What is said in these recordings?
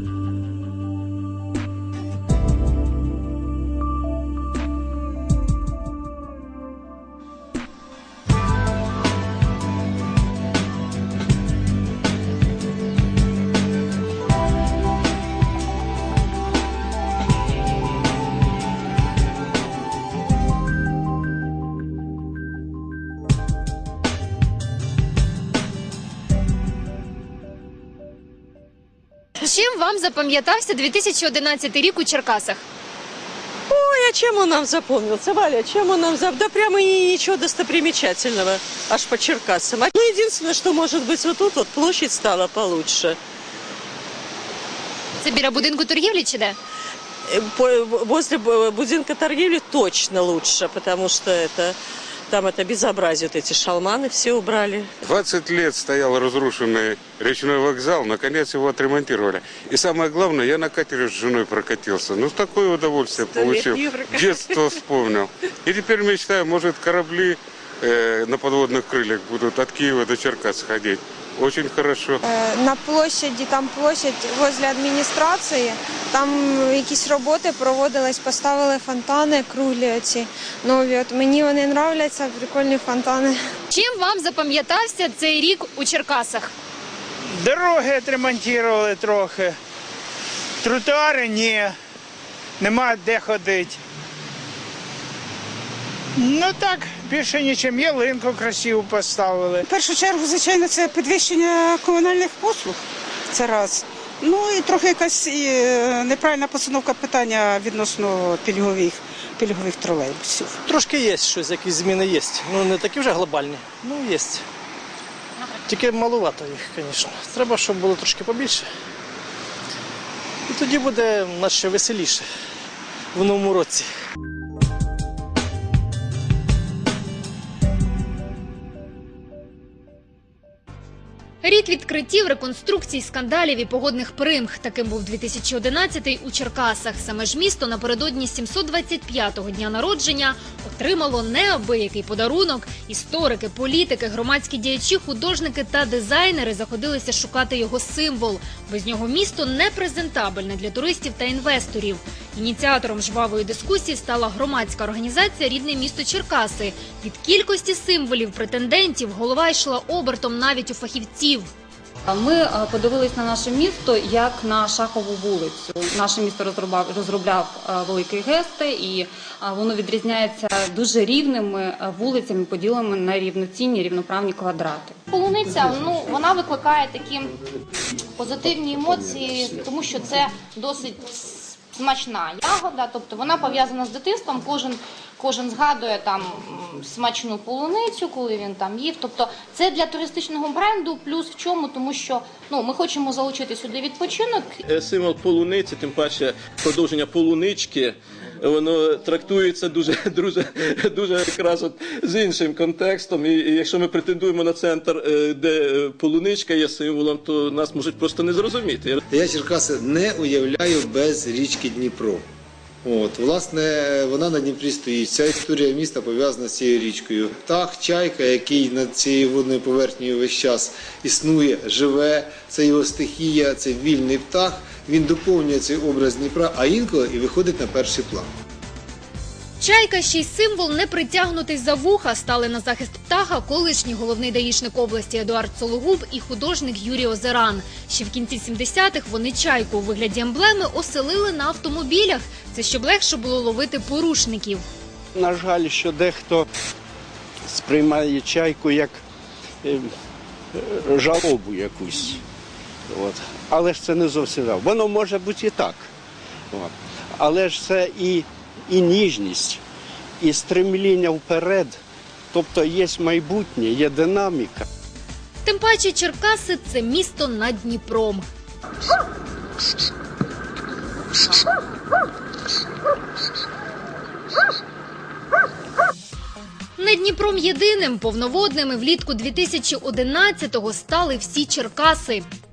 Чим вам запам'ятався 2011 рік у Черкасах? Ой, а чем он нам запомнился, Валя? Чем он нам запомнился? Да прямо и ничего достопримечательного, аж по Черкасам. Ну, единственное, что может быть вот тут, вот площадь стала получше. Це біля будинку торгівлі чи де? Э, по- Возле б- будинка торгівли точно лучше, потому что это там это безобразие, вот эти шалманы все убрали. 20 лет стоял разрушенный речной вокзал, наконец его отремонтировали. И самое главное, я на катере с женой прокатился. Ну, такое удовольствие получил. Столетний прокат. Детство вспомнил. И теперь мечтаю, может, корабли э, на подводных крыльях будут от Киева до Черкас ходить. Очень хорошо. Е, На площаді, там площадь возле адміністрації, там якісь роботи проводились, поставили фонтани круглі оці нові. От мені вони нравляться, прикольні фонтани. Чим вам запам'ятався цей рік у Черкасах? Дороги відремонтували трохи. Тротуари ні. Нема де ходити. Ну так, більше нічим. Ялинку красиву поставили. В першу чергу, звичайно, це підвищення комунальних послуг. Це раз. Ну і трохи якась е, неправильна постановка питання відносно пільгових, пільгових тролейбусів. Трошки є щось, якісь зміни є. Ну не такі вже глобальні. Ну є. Тільки малувато їх, звісно. Треба, щоб було трошки побільше. І тоді буде наче веселіше в новому році. Рік відкриттів, реконструкцій, скандалів і погодних примх. Таким був 2011-й у Черкасах. Саме ж місто напередодні 725-го дня народження отримало неабиякий подарунок. Історики, політики, громадські діячі, художники та дизайнери заходилися шукати його символ. Без нього місто не презентабельне для туристів та інвесторів. Ініціатором жвавої дискусії стала громадська організація Рідне місто Черкаси. Від кількості символів претендентів голова йшла обертом навіть у фахівців. Ми е, подивились на наше місто як на шахову вулицю. Наше місто розробляв, розробляв е, великі гести, і е, воно відрізняється дуже рівними вулицями, поділеними на рівноцінні рівноправні квадрати. Полуниця ну вона викликає такі позитивні емоції, тому що це досить смачна ягода, тобто вона пов'язана з дитинством. Кожен кожен згадує там смачну полуницю, коли він там їв. Тобто це для туристичного бренду. Плюс в чому, тому що ну ми хочемо залучити сюди відпочинок Е, символ полуниці, тим паче продовження полунички. Воно трактується дуже дуже дуже якраз от з іншим контекстом. І, і якщо ми претендуємо на центр, е, де е, полуничка є символом, то нас можуть просто не зрозуміти. Я Черкаси не уявляю без річки Дніпро. От, власне, вона на Дніпрі стоїть. Ця історія міста пов'язана з цією річкою. Птах, чайка, який над цією водною поверхнею весь час існує, живе, це його стихія, це вільний птах. Він доповнює цей образ Дніпра, а інколи і виходить на перший план. Чайка ще й символ не притягнутий за вуха стали на захист птаха колишній головний даїшник області Едуард Сологуб і художник Юрій Озеран. Ще в кінці 70-х вони чайку у вигляді емблеми оселили на автомобілях. Це щоб легше було ловити порушників. На жаль, що дехто сприймає чайку як е, жалобу якусь. От. Але ж це не зовсім. Воно може бути і так. От. Але ж це і, і ніжність, і стремління вперед. Тобто є майбутнє, є динаміка. Тим паче Черкаси це місто над Дніпром. Не Дніпром єдиним повноводними влітку 2011-го стали всі Черкаси. –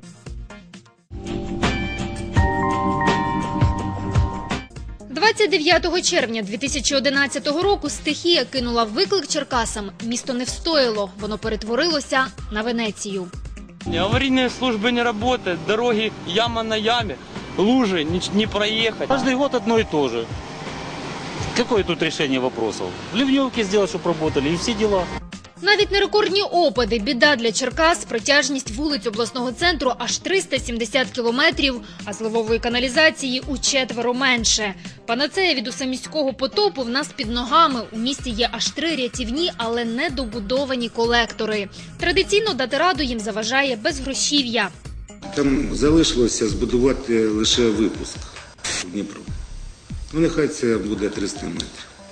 29 червня 2011 року стихія кинула виклик Черкасам. Місто не встояло, воно перетворилося на Венецію. Аварийные службы не работают, дороги яма на яме. лужи, не, не проехать. Каждый год одно и то же. Какое тут решение вопросов? Ливневки сделать, чтобы работали, и все дела. Навіть нерекордні опади, біда для Черкас, протяжність вулиць обласного центру аж 370 кілометрів, а зливової каналізації у четверо менше. Панацея від усеміського потопу в нас під ногами. У місті є аж три рятівні, але недобудовані колектори. Традиційно дати раду їм заважає безгрошів'я. Там залишилося збудувати лише випуск в Дніпро. Ну, нехай це буде 300 метрів.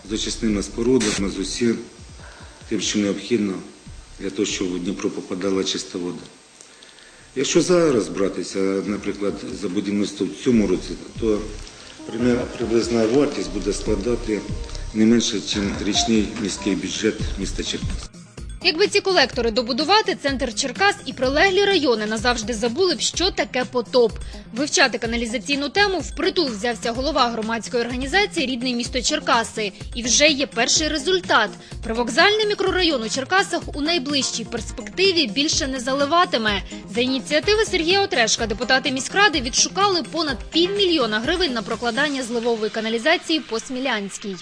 З очисними спорудами, з усім тим, що необхідно для того, щоб в Дніпро попадала чиста вода. Якщо зараз братися, наприклад, за будівництво в цьому році, то приблизна вартість буде складати не менше, ніж річний міський бюджет міста Черкас. Якби ці колектори добудувати, центр Черкас і прилеглі райони назавжди забули б, що таке потоп. Вивчати каналізаційну тему впритул взявся голова громадської організації Рідне місто Черкаси. І вже є перший результат. Привокзальний мікрорайон у Черкасах у найближчій перспективі більше не заливатиме. За ініціативи Сергія Отрешка депутати міськради відшукали понад півмільйона гривень на прокладання зливової каналізації по Смілянській.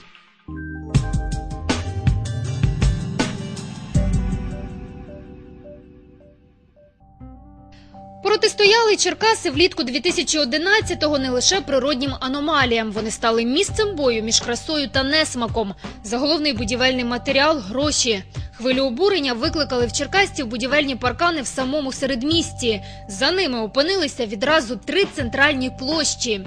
Протистояли Черкаси влітку 2011-го не лише природнім аномаліям. Вони стали місцем бою між красою та несмаком. Заголовний будівельний матеріал гроші. Хвилю обурення викликали в Черкастів будівельні паркани в самому середмісті. За ними опинилися відразу три центральні площі.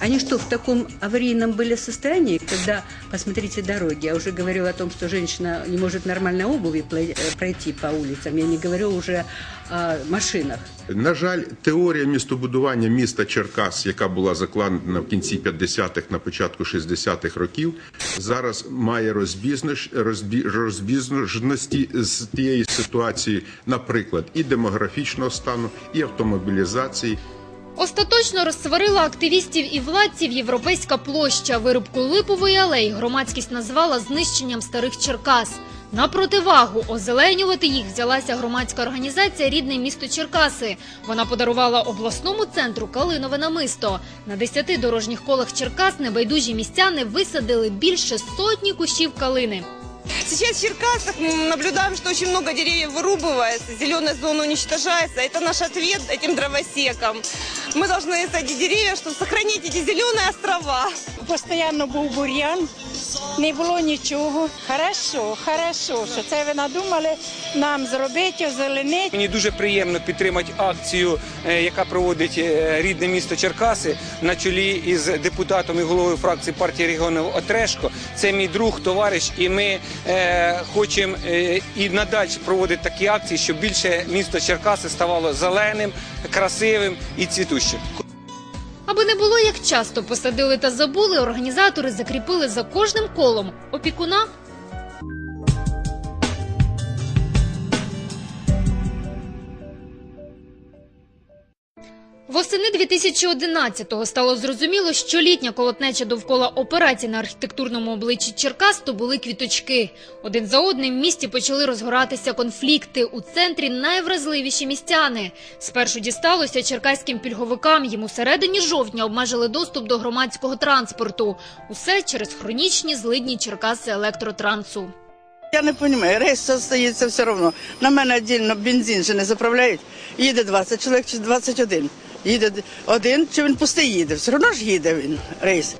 Они что, в таком аварийном были состоянии, когда, посмотрите дороги, я уже говорю о том, что женщина не может нормальной обуви э, пройти по улицам, я не говорю уже о машинах. На жаль, теорія містобудування міста Черкас, яка була закладена в кінці 50-х, на початку 60-х років, зараз має розбізнеш, розбі, з тієї ситуації, наприклад, і демографічного стану, і автомобілізації. Остаточно розсварила активістів і владців європейська площа. Вирубку липової алеї громадськість назвала знищенням старих Черкас. На противагу озеленювати їх взялася громадська організація Рідне місто Черкаси. Вона подарувала обласному центру калинове намисто. На десяти дорожніх колах Черкас небайдужі містяни висадили більше сотні кущів калини. Сейчас в Черкасах мы наблюдаем, что очень много деревьев вырубывается, зеленая зона уничтожается. Это наш ответ этим дровосекам. Мы должны садить деревья, чтобы сохранить эти зеленые острова. Постоянно був бур'ян, не було нічого. Хорошо, хорошо, що це ви надумали нам зробити, озеленити. Мені дуже приємно підтримати акцію, е, яка проводить е, рідне місто Черкаси на чолі із депутатом і головою фракції партії регіонів Отрешко. Це мій друг, товариш, і ми е, хочемо е, і надалі проводити такі акції, щоб більше місто Черкаси ставало зеленим, красивим і цвітущим. Аби не було як часто посадили та забули, організатори закріпили за кожним колом опікуна Восени 2011-го стало зрозуміло, що літня колотнеча довкола операцій на архітектурному обличчі Черкас то були квіточки. Один за одним в місті почали розгоратися конфлікти. У центрі найвразливіші містяни. Спершу дісталося черкаським пільговикам. Їм у середині жовтня обмежили доступ до громадського транспорту. Усе через хронічні злидні Черкаси електротрансу. Я не розумію, рейс стається все одно. На мене віддільно бензин же не заправляють. Їде 20 чоловік чи 21. Їде один, чи він пустий їде. Все одно ж їде він рейс.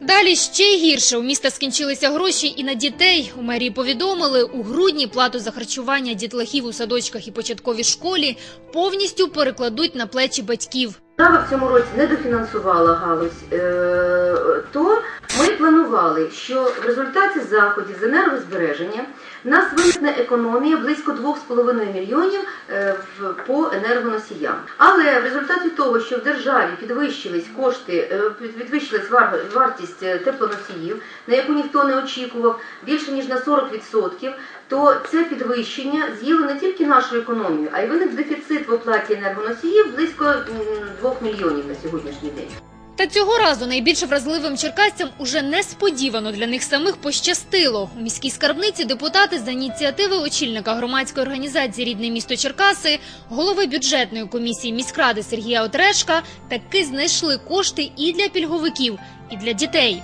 Далі ще гірше. У міста скінчилися гроші і на дітей. У мерії повідомили, у грудні плату за харчування дітлахів у садочках і початковій школі повністю перекладуть на плечі батьків. Держава в цьому році не дофінансувала галузь, е, то ми планували, що в результаті заходів з енергозбереження в нас виникне економія близько 2,5 мільйонів е, по енергоносіям. Але в результаті того, що в державі підвищились кошти, е, підвищилась вартість е, теплоносіїв, на яку ніхто не очікував, більше ніж на 40%, то це підвищення з'їло не тільки нашу економію, а й виник дефіцит в оплаті енергоносіїв близько 2 мільйонів на сьогоднішній день. Та цього разу найбільш вразливим черкасцям уже несподівано для них самих пощастило. У міській скарбниці депутати за ініціативи очільника громадської організації Рідне місто Черкаси, голови бюджетної комісії міськради Сергія Отрешка таки знайшли кошти і для пільговиків, і для дітей.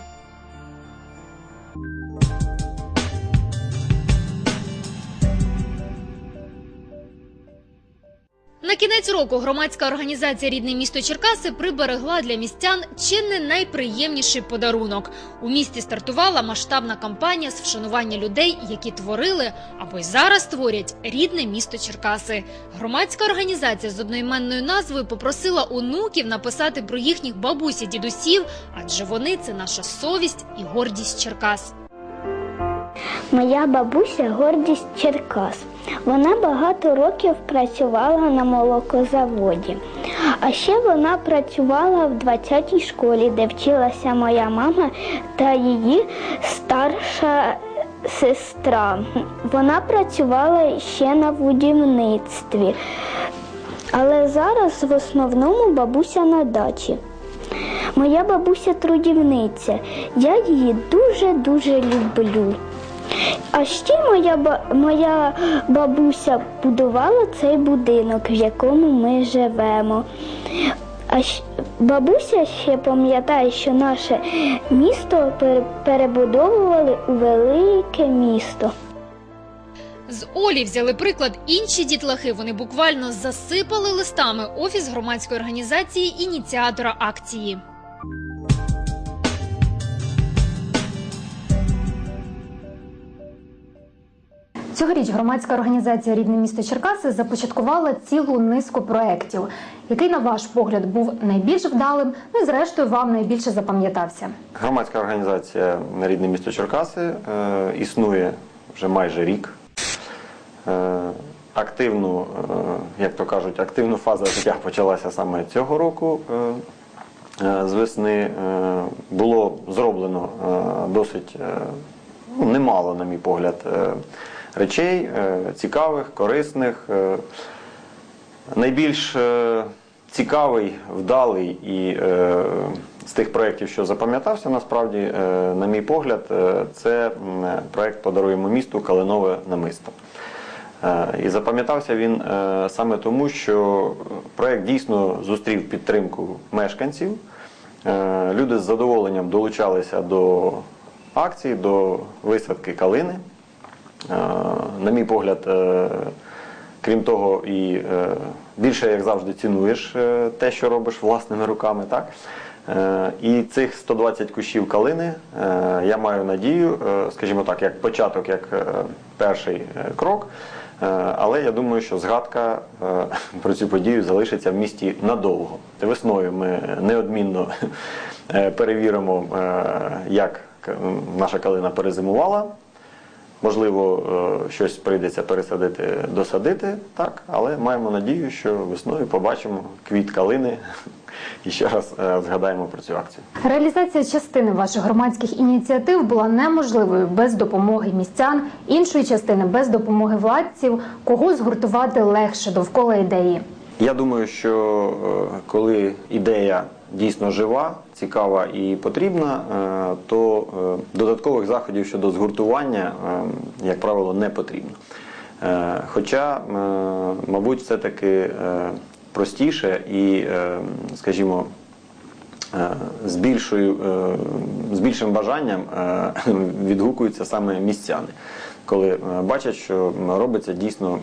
На кінець року громадська організація Рідне місто Черкаси приберегла для містян чи не найприємніший подарунок. У місті стартувала масштабна кампанія з вшанування людей, які творили або й зараз творять рідне місто Черкаси. Громадська організація з одноіменною назвою попросила онуків написати про їхніх бабусь і дідусів, адже вони це наша совість і гордість Черкас. Моя бабуся гордість Черкас. Вона багато років працювала на молокозаводі. А ще вона працювала в 20-й школі, де вчилася моя мама та її старша сестра. Вона працювала ще на будівництві. Але зараз в основному бабуся на дачі. Моя бабуся трудівниця. Я її дуже-дуже люблю. А ще моя, моя бабуся будувала цей будинок, в якому ми живемо. А бабуся ще пам'ятає, що наше місто перебудовували у велике місто. З Олі взяли приклад інші дітлахи. Вони буквально засипали листами офіс громадської організації ініціатора акції. Цьогоріч громадська організація Рідне місто Черкаси започаткувала цілу низку проєктів. Який, на ваш погляд, був найбільш вдалим, ну і зрештою вам найбільше запам'ятався? Громадська організація Рідне місто Черкаси е, існує вже майже рік. Е, активну, е, як то кажуть, активну фаза життя почалася саме цього року. Е, е, з весни е, було зроблено е, досить ну, немало, на мій погляд, речей е, цікавих, корисних. Е, Найбільш е, цікавий, вдалий і з тих проєктів, що запам'ятався, насправді, на мій погляд, це проєкт Подаруємо місту Калинове намисто. І запам'ятався він саме тому, що проєкт дійсно зустрів підтримку мешканців. Люди з задоволенням долучалися до акції, до висадки калини. Е, На мій погляд, е, крім того, і е, більше, як завжди, цінуєш те, що робиш власними руками. Так? І цих 120 кущів калини, я маю надію, скажімо так, як початок, як перший крок. Але я думаю, що згадка про цю подію залишиться в місті надовго. Весною ми неодмінно перевіримо, як наша калина перезимувала. Можливо, е, щось прийдеться пересадити, досадити, так, але маємо надію, що весною побачимо квіт калини і ще раз е, згадаємо про цю акцію. Реалізація частини ваших громадських ініціатив була неможливою без допомоги містян, іншої частини без допомоги владців. Кого згуртувати легше довкола ідеї? Я думаю, що е, коли ідея дійсно жива, цікава і потрібна, е, то е, додаткових заходів щодо згуртування, е, як правило, не потрібно. Хоча, мабуть, все-таки простіше і, скажімо, з, більшою, з більшим бажанням відгукуються саме містяни, коли бачать, що робиться дійсно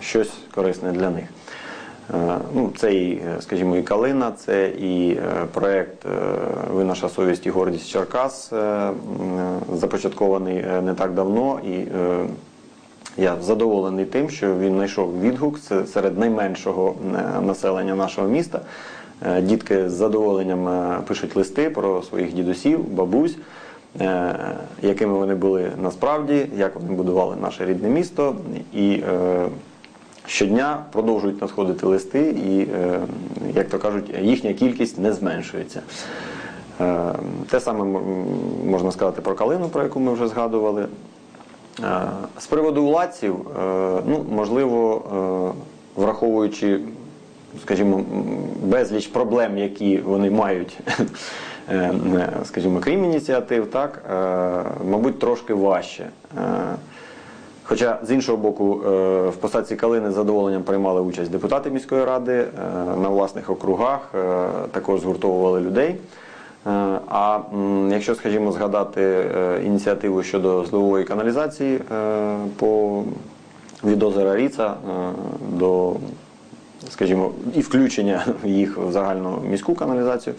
щось корисне для них. Е, Ну, це і, е, скажімо, і Калина, це і е, проект е, Ви наша совість і гордість Черкас, започаткований не так давно. І я задоволений тим, що він знайшов відгук серед найменшого населення нашого міста. Дітки з задоволенням пишуть листи про своїх дідусів, бабусь, якими вони були насправді, як вони будували наше рідне місто. І щодня продовжують надходити листи, і, е, як то кажуть, їхня кількість не зменшується. Е, Те саме можна сказати про калину, про яку ми вже згадували. Е, З приводу владців, е, ну, можливо, враховуючи скажімо, безліч проблем, які вони мають, скажімо, крім ініціатив, так, мабуть, трошки важче. Хоча з іншого боку, е, в посадці Калини з задоволенням приймали участь депутати міської ради е, на власних округах, е, також згуртовували людей. А якщо, скажімо, згадати ініціативу щодо зливової каналізації по від озера Ріца до, скажімо, і включення їх в загальну міську каналізацію,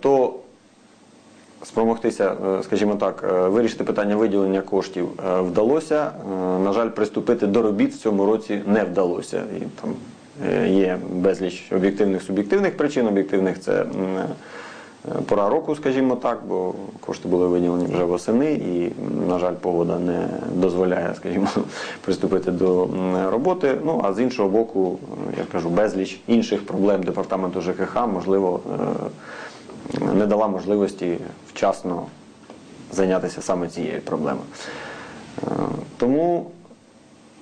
то спромогтися, е, скажімо так, е, вирішити питання виділення коштів е, вдалося. На жаль, приступити до робіт в цьому році не вдалося. І там є безліч об'єктивних суб'єктивних причин. Об'єктивних це пора року, скажімо так, бо кошти були виділені вже восени, і, на жаль, погода не дозволяє, скажімо, приступити до роботи. Ну а з іншого боку, я кажу, безліч інших проблем департаменту ЖКХ, можливо. Не дала можливості вчасно зайнятися саме цією проблемою. Е, Тому,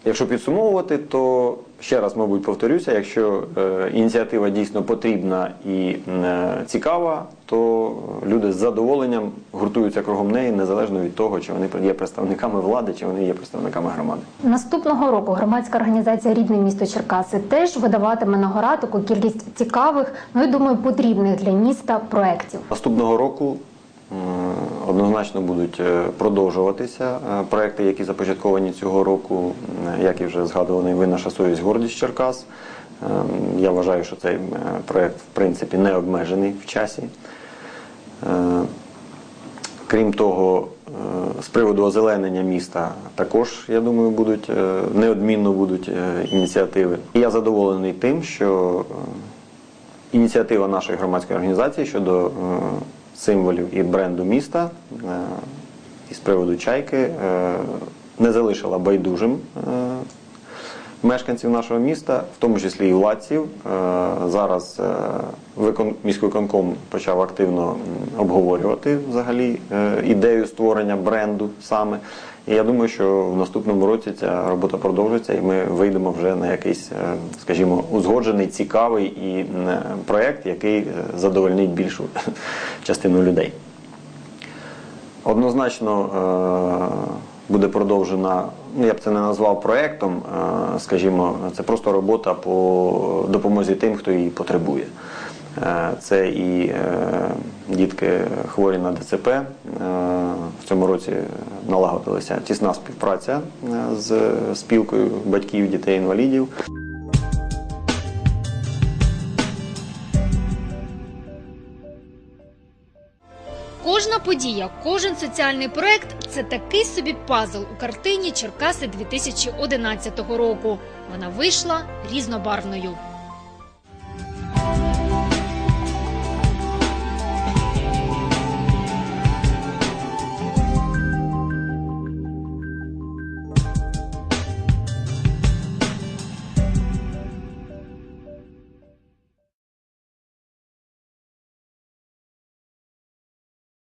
якщо підсумовувати, то ще раз, мабуть, повторюся, якщо е, ініціатива дійсно потрібна і е, цікава, то люди з задоволенням гуртуються кругом неї, незалежно від того, чи вони є представниками влади, чи вони є представниками громади. Наступного року громадська організація Рідне місто Черкаси теж видаватиме на гора таку кількість цікавих, ну і думаю, потрібних для міста проєктів. Наступного року однозначно будуть е, продовжуватися е, проекти, які започатковані цього року, як і вже згадуваний ви наша совість гордість Черкас. Я вважаю, що цей е, проект в принципі не обмежений в часі. Е, Крім того, е, з приводу озеленення міста також, я думаю, будуть е, неодмінно будуть е, ініціативи. І я задоволений тим, що е, ініціатива нашої громадської організації щодо е, символів і бренду міста із приводу чайки е, не залишила байдужим е, мешканців нашого міста, в тому числі і владців. Е, Зараз е, викон... міськвиконком почав активно обговорювати взагалі е, ідею створення бренду саме. І я думаю, що в наступному році ця робота продовжиться, і ми вийдемо вже на якийсь, скажімо, узгоджений, цікавий і проект, який задовольнить більшу частину людей. Однозначно буде продовжена, ну я б це не назвав проектом, е, скажімо, це просто робота по допомозі тим, хто її потребує. Е, Це і е, дітки хворі на ДЦП. В цьому році налагодилася тісна співпраця з спілкою батьків дітей-інвалідів. Кожна подія, кожен соціальний проект це такий собі пазл у картині Черкаси 2011 року. Вона вийшла різнобарвною.